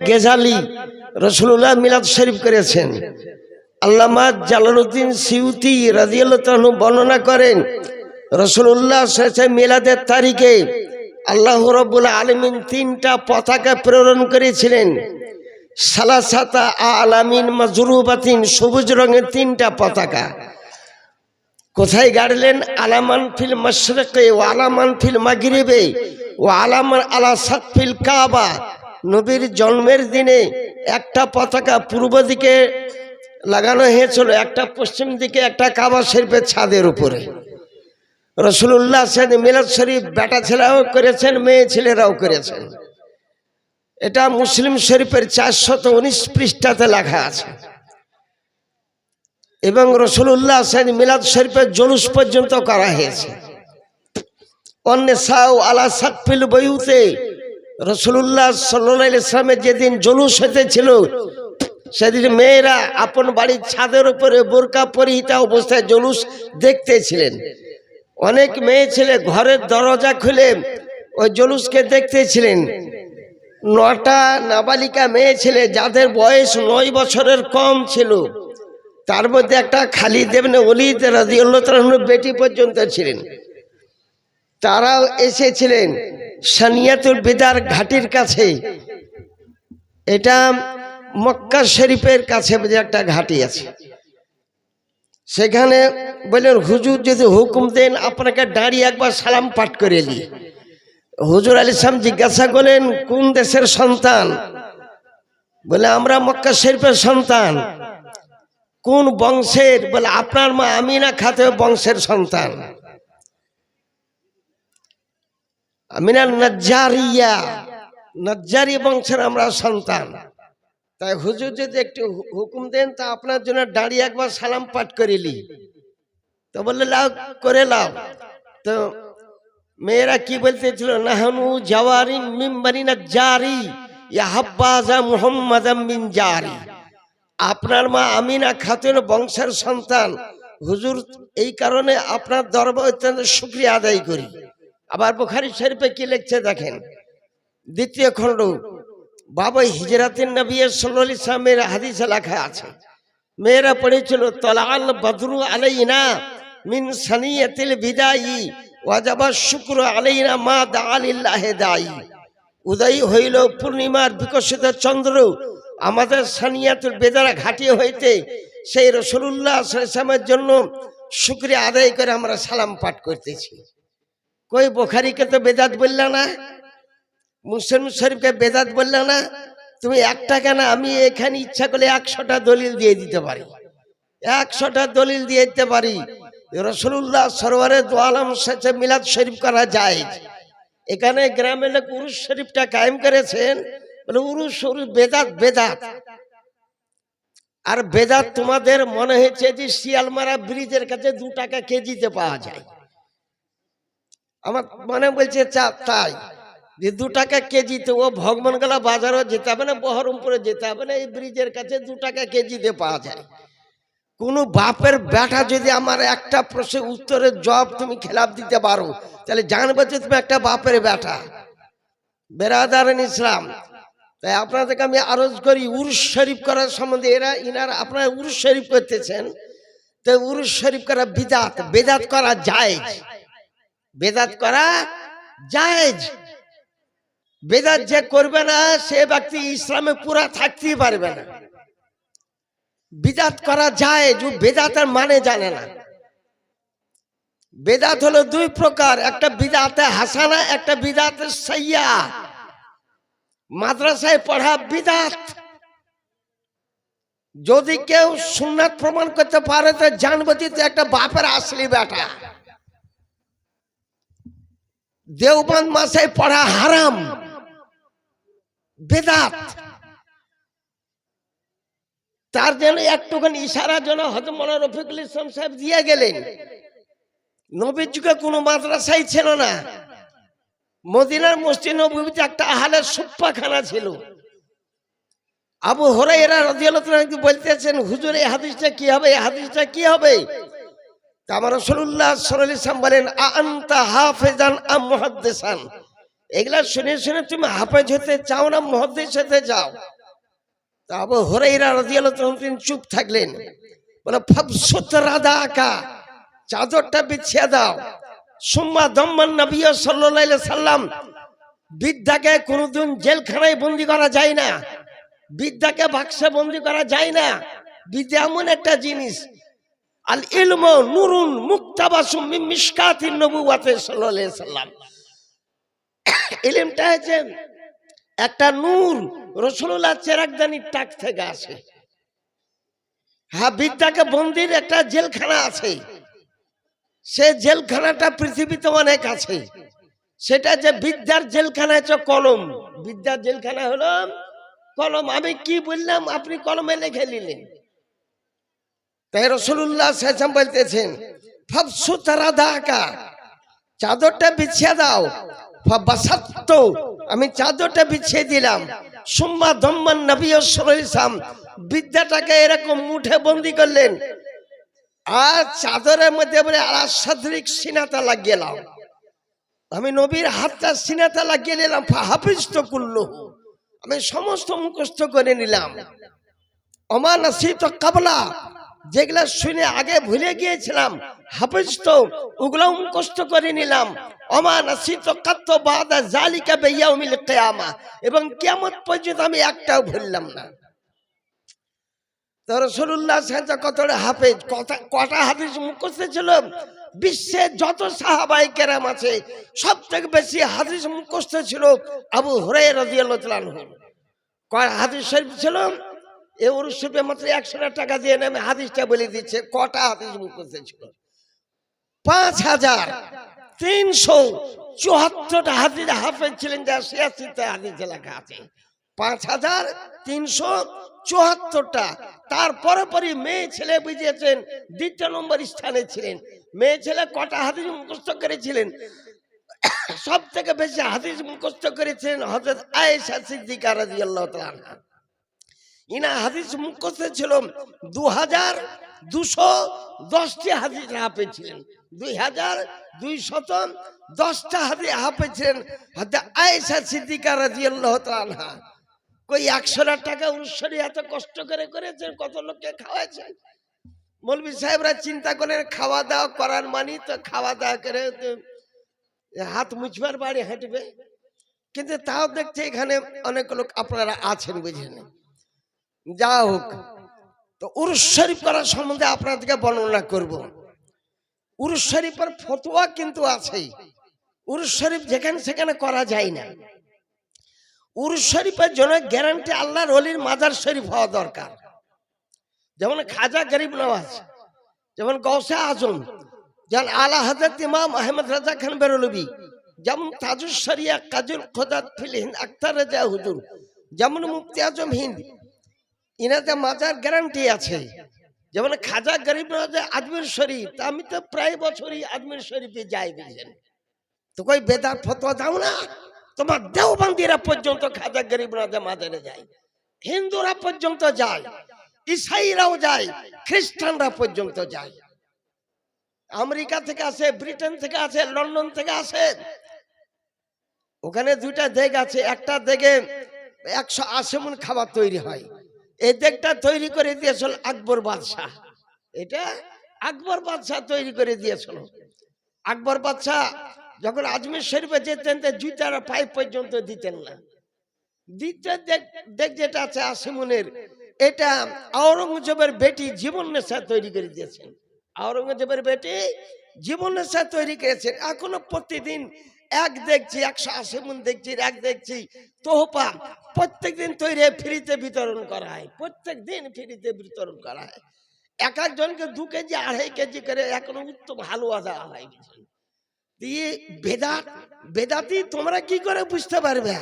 গেজালি রসুল্লাহ মিলাদ শরীফ করেছেন। আল্লামা জালালুদ্দিন সিউতি রাজিয়াল্লাহ বর্ণনা করেন, রসুল্লাহ শেষে মিলাদের তারিখে আল্লাহ রব্বুল আলমিন তিনটা পতাকা প্রেরণ করেছিলেন। সালাসাতা আলামিন মাজরুবাতিন সবুজ রঙের তিনটা পতাকা। কোথায় গাড়লেন? আলামান ফিল মশরকে ও আলামান ফিল মাগরিবে ও আলামান আলা সাতফিল কাবা। নবীর জন্মের দিনে একটা পতাকা পূর্ব দিকে লাগানো হয়েছিল, একটা পশ্চিম দিকে, একটা কাবা শরীফের ছাদের উপরে। রসুল্লাহ সেন মিলাদ শরীফ বেটা ছেলেরাও করেছেন, মেয়ে ছেলেরাও করেছেন। এটা মুসলিম শরীফের চারশত উনিশ পৃষ্ঠাতে লেখা আছে। এবং রসুল্লাহ সেন মিলাদ শরীফের জলুস পর্যন্ত করা হয়েছে। অন্য সাউ আলা সাকফিল বইউতে রসুল্লাহ সাল্লাহ ইসলামের যেদিন জলুস হতেছিল সেদিন মেয়েরা আপন বাড়ির ছাদের উপরে বোরকা পরিহিতা অবস্থায় জলুস দেখতেছিলেন। অনেক মেয়ে ছেলে ঘরের দরজা খুলে ওই জলুসকে দেখতেছিলেন। নটা নাবালিকা মেয়ে ছেলে যাদের বয়স নয় বছরের কম ছিল, তার মধ্যে একটা খালি দেবনে অলিদ রাজিউল্লাহ বেটি পর্যন্ত ছিলেন। তারাও এসেছিলেন। সানিয়াতুল বেদার ঘাটির কাছে। এটা মক্কা শরীফের কাছে একটা ঘাটি আছে। সেখানে বললেন, হুজুর যদি হুকুম দেন, আপনাকে দাঁড়িয়ে একবার সালাম পাঠ করে নি হুজুর আলী সাম জিজ্ঞাসা করলেন, কোন দেশের সন্তান? বলে, আমরা মক্কা শরীফের সন্তান। কোন বংশের? বলে, আপনার মা আমিনা খাতে বংশের সন্তান। আমিনা নজ্জারিয়া। নজ্জারি বংশের আমরা সন্তান। তাই হুজুর যদি একটু হুকুম দেন, তা আপনার জন্য দাঁড়িয়ে একবার সালাম পাঠ করিলি। তো বললে, লাও, করে লাও। তো মেয়েরা কি বলতেছিল? নাহানু জাওয়ারিন মিম্বারি নজ্জারি ইয়া হাব্বাজা মুহাম্মাদ মিন জারি আপনার মা আমিনা খাতুন বংশের সন্তান। হুজুর এই কারণে আপনার দরবার অত্যন্ত শুক্রিয়া আদায় করি। আবার বুখারি শরীফে কি লিখছে দেখেন? দ্বিতীয় খণ্ড, বাবা হিজরাতিন নবী সাল্লাহ ইসলামের হাদিসে লেখা আছে, মেয়েরা পড়েছিল তলাল বদরু আলাইনা মিন সানিয়াতিল বিদায়ী, ওয়াজাবা শুক্র আলাইনা মা দা আলিল্লাহে দায়ী। উদয় হইল পূর্ণিমার বিকশিত চন্দ্র, আমাদের সানিয়াতুল বেদারা ঘাটিয়ে হইতে সেই রসুল্লাহ সালামের জন্য শুক্রিয়া আদায় করে আমরা সালাম পাঠ করতেছি। কই বোখারিকে তো বেদাত বললা না? মুসলিম শরীফকে বেদাত বললা না? তুমি একটা কেন? আমি এখানে ইচ্ছা করলে একশোটা দলিল দিয়ে দিতে পারি। একশোটা দলিল দিয়ে দিতে পারি। রসুল্লাহ সরোয়ারে দোয়ালাম সাথে মিলাদ শরীফ করা যায়। এখানে গ্রামের লোক উরুস শরীফটা কায়েম করেছেন। বলে উরুস উরুস বেদাত বেদাত আর বেদাত তোমাদের মনে হয়েছে যে শিয়ালমারা ব্রিজের কাছে দু টাকা কেজিতে পাওয়া যায়। আমার মনে বলছে, চা- তাই। যে দু টাকা কেজিতে ও ভগবানগলা বাজারও যেতে হবে না, বহরমপুরে যেতে হবে না, এই ব্রিজের কাছে দু টাকা কেজিতে পাওয়া যায়। কোনো বাপের ব্যাটা যদি আমার একটা প্রশ্নের উত্তরের জব তুমি খেলাপ দিতে পারো, তাহলে জানবে যে তুমি একটা বাপের ব্যাটা। বেরাদার ইসলাম, তাই আপনাদেরকে আমি আরজ করি, উরুস শরীফ করার সম্বন্ধে এরা, ইনারা, আপনারা উরুস শরীফ করতেছেন তো উরুস শরীফ করা বিদাত, বেদাত করা জায়েজ। বেদাত করা জায়েজ। বেদাত যে করবে না, সে ব্যক্তি ইসলামে পুরা থাকতেই পারবে না। বিদাত করা যায় যে বেদাতের মানে জানে না। বেদাত হলো দুই প্রকার, একটা বিদাতে হাসানা, একটা বিদাতে সাইয়া। মাদ্রাসায় পড়া বিদাত। যদি কেউ সুন্নাত প্রমাণ করতে পারে, তো জানব যে তুই একটা বাপের আসলি বেটা। দেওবন্দ মাসে পড়া হারাম। বেদাত। তার জন্য একটুখানি ইশারার জন্য হয়তো রফিকুল ইসলাম সাহেব দিয়ে গেলেন। নবীর যুগে কোনো মাদ্রাসাই ছিল না। মদিনার মসজিদ নবীতে একটা আহালের সুপ্পাখানা ছিল। আবু হরাইরা রাদিয়াল্লাহু তাআলা বলতেছেন, হুজুর, এই হাদিসটা কি হবে? এই হাদিসটা কি হবে? আমার ওয়াসাল্লাম বলেন আনতা হাফিজান আম এগুলা শুনে শুনে তুমি হাফেজ হতে চাও না মহাদ্দেশ হতে চাও? চুপ থাকলেন। বলে আকা চাদরটা বিছিয়ে দাও। সুম্মা দম্মান নবী বিদ্যাকে কোনোদিন জেলখানায় বন্দি করা যায় না। বিদ্যাকে বাক্সে বন্দি করা যায় না। বিদ্যা এমন একটা জিনিস আল ইলম নুরুন মুক্তাবাসুম মিশকাতিন নবুওয়াতে সাল্লাল্লাহু সাল্লাম ইলমটা হচ্ছে একটা নূর রসুল্লাহ চেরাকদানির টাক থেকে আসে। হ্যাঁ বিদ্যাকে বন্দির একটা জেলখানা আছে। সে জেলখানাটা পৃথিবীতে অনেক আছে। সেটা যে বিদ্যার জেলখানা হচ্ছে কলম। বিদ্যার জেলখানা হলো কলম। আমি কি বললাম? আপনি কলমে লিখে নিলেন। তাই রসুল্লাহ সেসাম বলতেছেন ফাবসু তারা দাকা চাদরটা বিছিয়ে দাও। বাসাত্ত, আমি চাদরটা বিছিয়ে দিলাম। সুম্মা দম্মান নবী সাম বিদ্যাটাকে এরকম মুঠে বন্দি করলেন। আর চাদরের মধ্যে বলে আলাসাদ্রিক সিনাতা লাগিয়েলাম আমি নবীর হাতটা সিনাতা লাগিয়ে নিলাম হাফিজ তো করল আমি সমস্ত মুখস্থ করে নিলাম। অমান শীত কাবলা যেগুলা শুনে আগে ভুলে গিয়েছিলাম হাফিজ তো ওগুলো মুখস্থ করে নিলাম। অমান জালিকা এবং কেমন পর্যন্ত আমি একটাও ভুললাম না। হাফেজ কটা কটা মুখস্থ ছিল? বিশ্বের যত সাহাবাই কেরাম আছে সব থেকে বেশি হাদিস মুখস্থ ছিল আবু হরে রাজিয়াল্লাহ কয় হাদিস শরীফ ছিল? এ উরুসুপে মাত্র একশো টাকা দিয়ে নেমে হাদিসটা বলে দিচ্ছে, কটা হাদিস মুখস্থ ছিল পাঁচ হাজার তিনশো চুয়াত্তরটা হাদিস হাফেজ ছিলেন যা সিয়াসিতে হাদিসে লেখা আছে। পাঁচ হাজার তিনশো চুয়াত্তরটা। তারপরে পরে মেয়ে ছেলে বুঝিয়েছেন, দ্বিতীয় নম্বর স্থানে ছিলেন। মেয়ে ছেলে কটা হাদিস মুখস্থ করেছিলেন? সব থেকে বেশি হাদিস মুখস্থ করেছিলেন হজরত আয়েশা সিদ্দিকা রাদিয়াল্লাহু তাআলা। ইনা হাদিস মুখস্থ ছিল দু হাজার দুশো দশটি হাদিস হাফেজ ছিলেন। দুই হাজার দুই শত দশটা হাদিস হাফেজ ছিলেন। আয়েশা সিদ্দিকা রাদিয়াল্লাহু তাআলা কই একশো টাকা উৎসরি এত কষ্ট করে করেছেন, কত লোককে খাওয়াছেন মৌলবি সাহেবরা চিন্তা করেন খাওয়া দাওয়া করার মানি তো খাওয়া দাওয়া করে হাত মুছবার বাড়ি হাঁটবে। কিন্তু তাও দেখছে এখানে অনেক লোক আপনারা আছেন বুঝেন। যা হোক। তো উরুস শরীফ করার সম্বন্ধে আপনাদেরকে বর্ণনা করব। উরুস শরীফের ফতোয়া কিন্তু আছেই। উরুস শরীফ যেখানে সেখানে করা যায় না। উরুস শরীফের জন্য গ্যারান্টি আল্লাহর অলির মাজার শরীফ হওয়া দরকার। যেমন খাজা গরিব নওয়াজ যেমন গৌসা আজম যেমন আলা হজরত ইমাম আহমদ রাজা খান বেরলবি যেমন তাজুস শরিয়া কাজুল খোদাত ফিল হিন্দ আক্তার রাজা হুজুর যেমন মুফতি আজম হিন্দ ইনাতে মাজার গ্যারান্টি আছে। যেমন খাজা গরিব আজমির শরীফ, তা আমি তো প্রায় বছরই আজমির শরীফে যাই বুঝলেন তো কই বেদার ফতোয়া দাও না, তোমার দেওবন্দিরা পর্যন্ত খাজা গরিব মাজারে যায়। হিন্দুরা পর্যন্ত যায়, ইসাইরাও যায়, খ্রিস্টানরা পর্যন্ত যায়। আমেরিকা থেকে আসে, ব্রিটেন থেকে আসে, লন্ডন থেকে আসে। ওখানে দুইটা দেগ আছে, একটা দেগে একশো আশি মন খাবার তৈরি হয়। এই দেগটা তৈরি করে দিয়েছিল আকবর বাদশাহ। এটা আকবর বাদশাহ তৈরি করে দিয়েছিল। আকবর বাদশাহ যখন আজমির শরীফে যেতেন জুতার পাইপ পর্যন্ত দিতেন না। দ্বিতীয় দেখ যেটা আছে আসিমুনের, এটা আওরঙ্গজেবের বেটি জীবন নেশা তৈরি করে দিয়েছেন। আওরঙ্গজেবের বেটি জীবন নেশা তৈরি করেছেন। এখনও প্রতিদিন এক দেখছি একশো আশি মন দেখছি, এক দেখছি, তোহপা। প্রত্যেক দিন তৈরি ফ্রিতে বিতরণ করা হয়। প্রত্যেক দিন ফ্রিতে বিতরণ করা হয়। এক একজনকে দু কেজি, আড়াই কেজি করে এখনও উত্তম হালুয়া দেওয়া হয় দিয়ে বেদাত, বেদাতি তোমরা কি করে বুঝতে পারবে?